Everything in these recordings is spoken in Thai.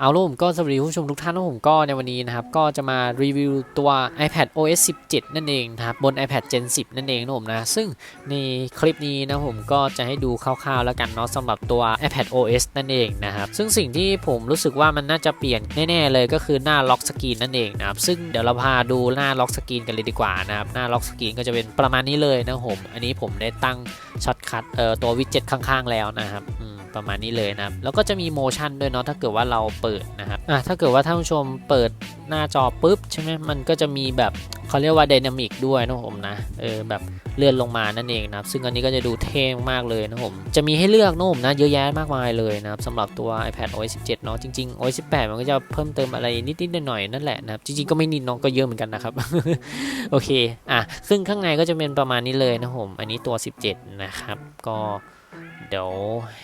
เอาล่ะผมก็สวัสดีผู้ชมทุกท่านนะผมก็ในวันนี้นะครับ ก็จะมารีวิวตัว iPad OS 17 นั่นเองนะครับ บน iPad Gen 10 นั่นเองนะผมนะ ซึ่งในคลิปนี้นะผมก็จะให้ดูคร่าวๆแล้วกันเนาะสำหรับตัว iPad OS นั่นเองนะครับ ซึ่งสิ่งที่ผมรู้สึกว่ามันน่าจะเปลี่ยนแน่ๆเลยก็คือหน้าล็อกสกรีนนั่นเองนะครับ ซึ่งเดี๋ยวเราพาดูหน้าล็อกสกรีนกันเลยดีกว่านะครับ หน้าล็อกสกรีนก็จะเป็นประมาณนี้เลยนะผม อันนี้ผมได้ตั้งช็อตคัทเอ่อตัววิดเจ็ตข้างๆ แล้วนะครับอืม ประมาณนี้เลยนะครับแล้วก็จะมีโมชั่นด้วยเนาะถ้าเกิดว่าเราเปิดนะครับอะถ้าเกิดว่าท่านผู้ชมเปิดหน้าจอปุ๊บใช่ไหมมันก็จะมีแบบเขาเรียกว่าไดนามิกด้วยนะผมนะเออแบบเลื่อนลงมานั่นเองนะครับซึ่งอันนี้ก็จะดูเท่มากเลยนะผมจะมีให้เลือกนะผมนะเยอะแยะมากมายเลยนะครับสำหรับตัว iPad OS 17เนาะจริงๆ OS 18 มันก็จะเพิ่มเติมอะไรนิดๆหน่อยๆนั่นแหละนะครับจริงๆก็ไม่นิดน้องก็เยอะเหมือนกันนะครับโอเคอะซึ่งข้างในก็จะเป็นประมาณนี้เลยนะผมอันนี้ตัว 17 นะครับก็ เดี๋ยว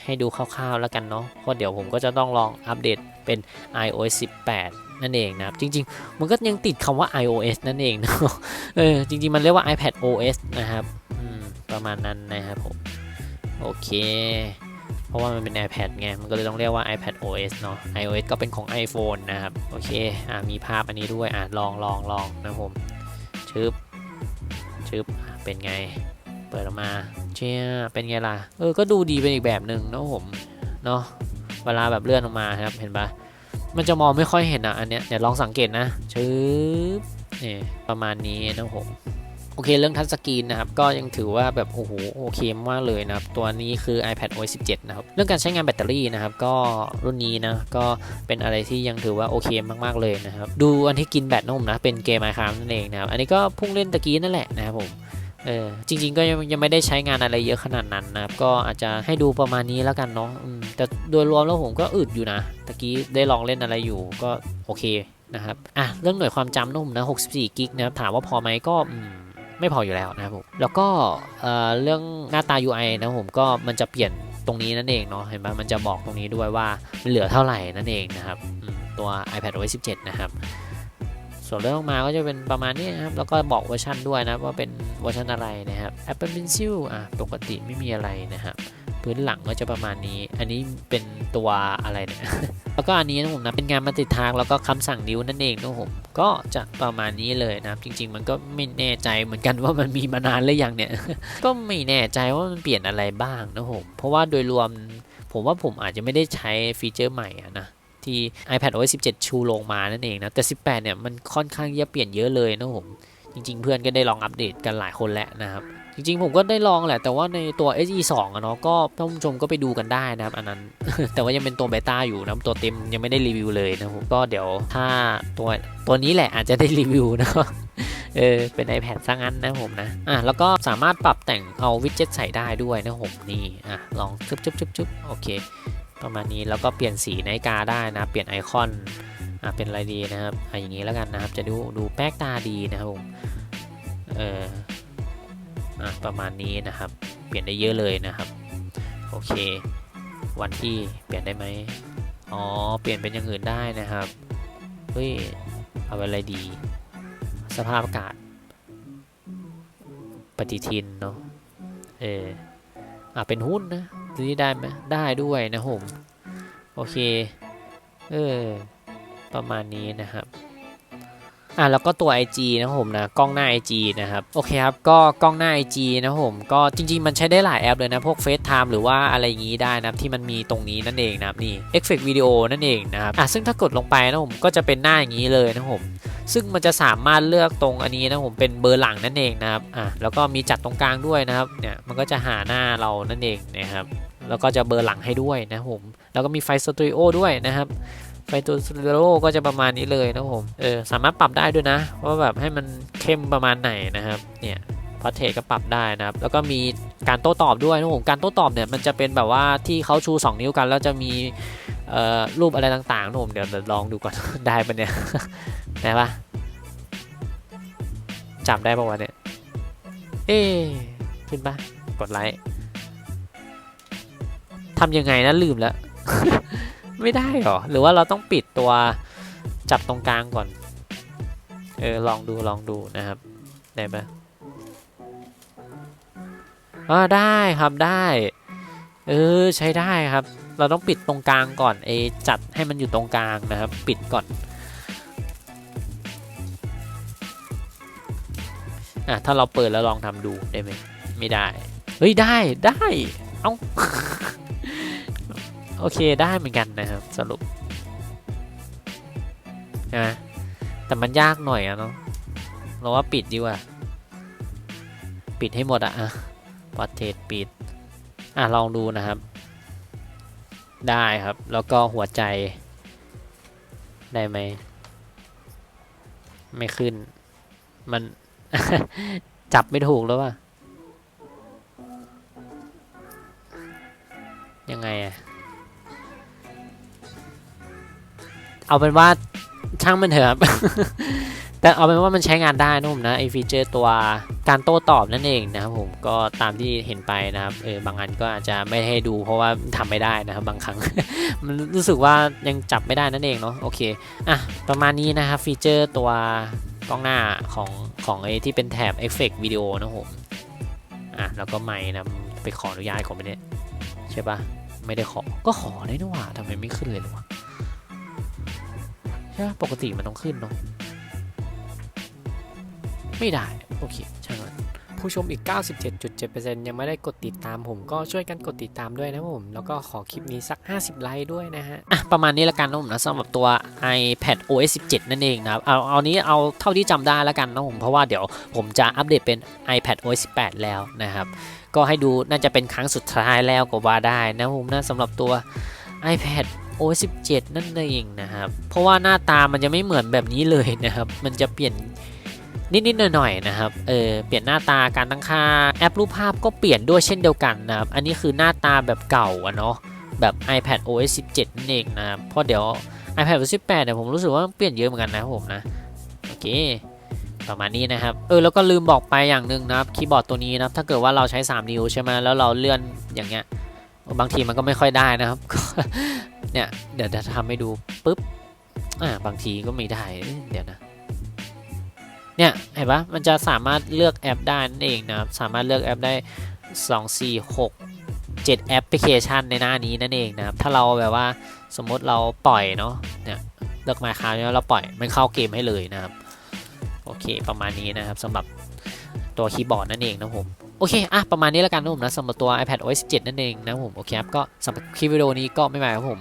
ให้ดูคร่าวๆแล้วกันเนาะเพราะเดี๋ยวผมก็จะต้องลองอัปเดตเป็น iOS 18 นั่นเองนะครับ จริง ๆ มันก็ยังติดคำว่า iOS นั่นเองเนาะเออจริง ๆ มันเรียกว่า iPad OS นะครับอืมประมาณนั้นนะครับผม โอเค เพราะว่ามันเป็น iPad ไง มันก็เลยต้องเรียกว่า iPad OS เนาะ iOS ก็เป็นของ iPhone นะครับ โอเค อ่ามีภาพอันนี้ด้วย อ่าลองลองลองนะผมชึบชึบเป็นไง เปิดออกมา ชี่ยเป็นไงล่ะ เออ ก็ดูดีเป็นอีกแบบหนึ่งนะผม เนาะเวลาแบบเลื่อนออกมาครับ เห็นปะมันจะมองไม่ค่อยเห็นอะอันเนี้ย เดี๋ยวลองสังเกตนะชึบนี่ประมาณนี้นะผมโอเคเรื่องทัชสกรีนนะครับ ก็ยังถือว่าแบบโอ้โหโอเคมากเลยนะครับ ตัวนี้คือ iPad OS 17 นะครับ เรื่องการใช้งานแบตเตอรี่นะครับ ก็รุ่นนี้นะ ก็เป็นอะไรที่ยังถือว่าโอเคมากๆเลยนะครับ ดูอันที่กินแบตนะผมนะ เป็นเกมไมค้านั่นเองนะครับ อันนี้ก็พุ่งเล่นตะกี้นั่นแหละนะครับผม เออจริง ๆ ก็ยังยังไม่ได้ใช้งานอะไรเยอะขนาดนั้นนะครับก็อาจจะให้ดูประมาณนี้แล้วกันเนาะแต่โดยรวมแล้วผมก็อึดอยู่นะตะกี้ได้ลองเล่นอะไรอยู่ก็โอเคนะครับอะเรื่องหน่วยความจำนะผมนะ64กิกนะครับถามว่าพอไหมก็ไม่พออยู่แล้วนะครับผมแล้วก็เรื่องหน้าตา UI นะผมก็มันจะเปลี่ยนตรงนี้นั่นเองเนาะเห็นไหมมันจะบอกตรงนี้ด้วยว่ามันเหลือเท่าไหร่นั่นเองนะครับตัว iPad OS 17 นะครับ ส่วนเรื่องออกมาก็จะเป็นประมาณนี้นะครับ แล้วก็บอกเวอร์ชันด้วยนะว่าเป็นเวอร์ชันอะไรนะครับ Apple Pencil อะปกติไม่มีอะไรนะครับ พื้นหลังก็จะประมาณนี้ อันนี้เป็นตัวอะไรเนี่ยแล้วก็อันนี้นะผมนะเป็นงานมาติดทางแล้วก็คำสั่งนิ้วนั่นเองนะผมก็จะประมาณนี้เลยนะครับ จริง ๆ มันก็ไม่แน่ใจเหมือนกันว่ามันมีมานานหรือยังเนี่ย ก็ไม่แน่ใจว่ามันเปลี่ยนอะไรบ้างนะผมเพราะว่าโดยรวมผมว่าผมอาจจะไม่ได้ใช้ฟีเจอร์ใหม่อะนะ ที่ iPad OS 17 ชูลงมานั่นเองนะ แต่ 18 เนี่ย มันค่อนข้างจะเปลี่ยนเยอะเลยนะผมจริง ๆ เพื่อนก็ได้ลองอัปเดตกันหลายคนแล้วนะครับ จริง ๆ ผมก็ได้ลองแหละ แต่ว่าในตัว SE 2อะเนาะก็ท่านผู้ชมก็ไปดูกันได้นะครับ อันนั้น แต่ว่ายังเป็นตัวเบต้าอยู่นะตัวเต็มยังไม่ได้รีวิวเลยนะผมก็เดี๋ยวถ้าตัวตัวนี้แหละอาจจะได้รีวิวนะเออเป็น iPad ซะงั้นนะผมนะ อะ แล้วก็สามารถปรับแต่งเอาวิดเจ็ตใส่ได้ด้วยนะผมนี่ อะ ลองชึบชึบชึบชึบโอเค ประมาณนี้แล้วก็เปลี่ยนสีนาฬิกาได้นะเปลี่ยนไอคอนอะเป็นอะไรดีนะครับอะอย่างนี้แล้วกันนะครับจะดูดูแป๊กตาดีนะครับผมเอออะประมาณนี้นะครับ เปลี่ยนได้เยอะเลยนะครับโอเค วันที่เปลี่ยนได้ไหมอ๋อเปลี่ยนเป็นอย่างอื่นได้นะครับเฮ้ยเอาอะไรดี สภาพอากาศ ปฏิทินเนาะเอออะเป็นหุ้นนะ ทีนี้ได้ไหมได้ด้วยนะผมโอเค เออ ประมาณนี้นะครับอะแล้วก็ตัว IG นะผมนะกล้องหน้า IG นะครับโอเคครับก็กล้องหน้า IG นะผมก็จริง ๆ มันใช้ได้หลายแอปเลยนะพวก FaceTime หรือว่าอะไรอย่างนี้ได้นะที่มันมีตรงนี้นั่นเองนะครับนี่ Effect Video นั่นเองนะครับอะซึ่งถ้ากดลงไปนะผมก็จะเป็นหน้าอย่างนี้เลยนะผมซึ่งมันจะสามารถเลือกตรงอันนี้นะผมเป็นเบอร์หลังนั่นเองนะครับอะแล้วก็มีจัดตรงกลางด้วยนะครับเนี่ยมันก็จะหาหน้าเรานั่นเองนะครับแล้วก็จะเบอร์หลังให้ด้วยนะผมแล้วก็มีไฟสตูดิโอด้วยนะครับไฟตัวสตูดิโอก็จะประมาณนี้เลยนะผมเออสามารถปรับได้ด้วยนะว่าแบบให้มันเข้มประมาณไหนนะครับเนี่ยพอเทก็ปรับได้นะครับ แล้วก็มีการโต้ตอบด้วยนะผมการโต้ตอบเนี่ยมันจะเป็นแบบว่าที่เขาชู 2 นิ้วกัน แล้วจะมีเอ่อรูปอะไรต่างๆนะผมเดี๋ยวลองดูก่อนได้ปะเนี่ย ได้ปะจับได้ปะวะเนี่ย เอ๊ขึ้นปะกดไลค์ทำยังไงนะลืมแล้ว ไม่ได้หรอ หรือว่าเราต้องปิดตัวจับตรงกลางก่อน เออ ลองดูลองดูนะครับ ได้ปะอ่าได้ครับได้ เออ ใช้ได้ครับ เราต้องปิดตรงกลางก่อนเอจัดให้มันอยู่ตรงกลางนะครับ ปิดก่อน อะถ้าเราเปิดแล้วลองทำดูได้ไหมไม่ได้ เฮ้ยได้ได้เอ้าโอเคได้เหมือนกันนะครับสรุปนะแต่มันยากหน่อยอะเนาะเราว่าปิดดีกว่า ปิดให้หมดอะอะพอเทสปิด อะลองดูนะครับ ได้ครับ แล้วก็หัวใจ ได้ไหม ไม่ขึ้น มัน จับไม่ถูกแล้วว่ะยังไงอะเอาเป็นว่าช่างมันเถอะครับ แต่เอาเป็นว่ามันใช้งานได้นะผมนะไอฟีเจอร์ตัวการโต้ตอบนั่นเองนะครับผมก็ตามที่เห็นไปนะครับเออบางอันก็อาจจะไม่ให้ดูเพราะว่าทำไม่ได้นะครับบางครั้ง มันรู้สึกว่ายังจับไม่ได้นั่นเองเนาะโอเคอะประมาณนี้นะครับฟีเจอร์ตัว กล้องหน้าของของไอที่เป็นแถบเอฟเฟกต์วิดีโอนะผมอะแล้วก็ไมค์นะไปขออนุญาตของไปเนี่ยใช่ปะไม่ได้ขอก็ขอได้นะว่าทำไมไม่ขึ้นเลยหรอวะใช่ปะปกติมันต้องขึ้นเนาะไม่ได้โอเค ผู้ชมอีก 97.7%ยังไม่ได้กดติดตามผมก็ช่วยกันกดติดตามด้วยนะผม แล้วก็ขอคลิปนี้สัก 50 ไลค์ด้วยนะฮะอะประมาณนี้ละกันนะผมนะสำหรับตัว iPad OS 17 นั่นเองนะครับเอาเอานี้เอาเท่าที่จำได้ละกันนะผม เพราะว่าเดี๋ยวผมจะอัปเดตเป็น iPad OS 18 แล้วนะครับ ก็ให้ดูน่าจะเป็นครั้งสุดท้ายแล้วก็ว่าได้นะผมนะสำหรับตัว iPad OS 17 นั่นเองนะครับ เพราะว่าหน้าตามันจะไม่เหมือนแบบนี้เลยนะครับ มันจะเปลี่ยน นิดๆหน่อยๆนะครับเออเปลี่ยนหน้าตาการตั้งค่าแอปรูปภาพก็เปลี่ยนด้วยเช่นเดียวกันนะครับอันนี้คือหน้าตาแบบเก่าอะเนาะแบบ iPad OS 17 นั่นเองนะครับเพราะเดี๋ยว iPad OS 18เนี่ยผมรู้สึกว่าเปลี่ยนเยอะเหมือนกันนะผมนะโอเคประมาณนี้นะครับเออแล้วก็ลืมบอกไปอย่างหนึ่งนะครับคีย์บอร์ดตัวนี้นะครับถ้าเกิดว่าเราใช้ 3 นิ้วใช่ไหมแล้วเราเลื่อนอย่างเงี้ยบางทีมันก็ไม่ค่อยได้นะครับเนี่ยเดี๋ยวจะทำให้ดูปุ๊บอ่าบางทีก็ไม่ได้เดี๋ยวนะ เนี่ยเห็นปะมันจะสามารถเลือกแอปได้นั่นเองนะครับสามารถเลือกแอปได้ 2 4 6 7 แอปพลิเคชันในหน้านี้นั่นเองนะครับ ถ้าเราแบบว่าสมมติเราปล่อยเนาะเนี่ยเลือกมาคาแล้วเราปล่อยมันเข้าเกมให้เลยนะครับ โอเคประมาณนี้นะครับสำหรับตัวคีย์บอร์ดนั่นเองนะผมโอเค อะ ประมาณนี้แล้วกันนะผมนะสำหรับตัว iPad OS 17 นั่นเองนะผม โอเคครับ ก็สำหรับคลิปวิดีโอนี้ก็ไม่ไหวครับผม